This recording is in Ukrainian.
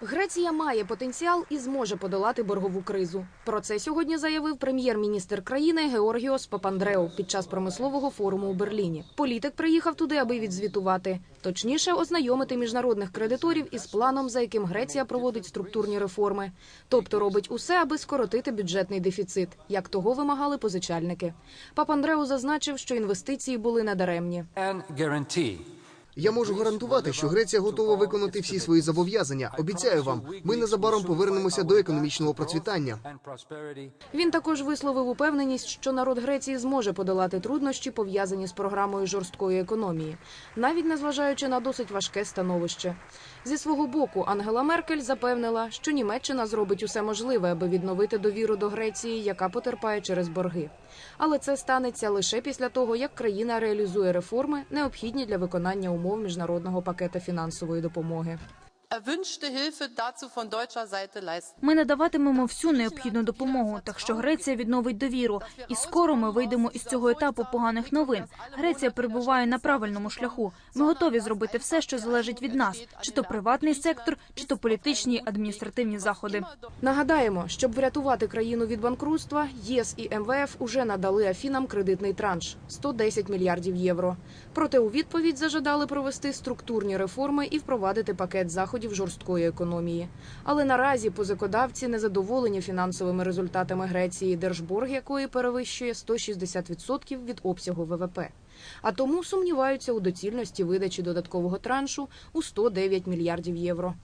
Греція має потенціал і зможе подолати боргову кризу. Про це сьогодні заявив прем'єр-міністр країни Георгіос Папандреу під час промислового форуму у Берліні. Політик приїхав туди, аби відзвітувати, точніше ознайомити міжнародних кредиторів із планом, за яким Греція проводить структурні реформи, тобто робить усе, аби скоротити бюджетний дефіцит, як того вимагали позичальники. Папандреу зазначив, що інвестиції були надаремні. guarantee Я можу гарантувати, що Греція готова виконати всі свої зобов'язання. Обіцяю вам, ми незабаром повернемося до економічного процвітання. Він також висловив упевненість, що народ Греції зможе подолати труднощі, пов'язані з програмою жорсткої економії, навіть незважаючи на досить важке становище. Зі свого боку, Ангела Меркель запевнила, що Німеччина зробить усе можливе, аби відновити довіру до Греції, яка потерпає через борги. Але це станеться лише після того, як країна реалізує реформи, необхідні для виконання умов міжнародного пакета фінансової допомоги. Ми надаватимемо всю необхідну допомогу, так що Греція відновить довіру. І скоро ми вийдемо із цього етапу поганих новин. Греція перебуває на правильному шляху. Ми готові зробити все, що залежить від нас, чи то приватний сектор, чи то політичні адміністративні заходи. Нагадаємо, щоб врятувати країну від банкрутства, ЄС і МВФ уже надали Афінам кредитний транш 110 мільярдів євро. Проте у відповідь зажадали провести структурні реформи і впровадити пакет заходів жорсткої економії. Але наразі позикодавці незадоволені фінансовими результатами Греції, держборг якої перевищує 160% від обсягу ВВП. А тому сумніваються у доцільності видачі додаткового траншу у 109 мільярдів євро.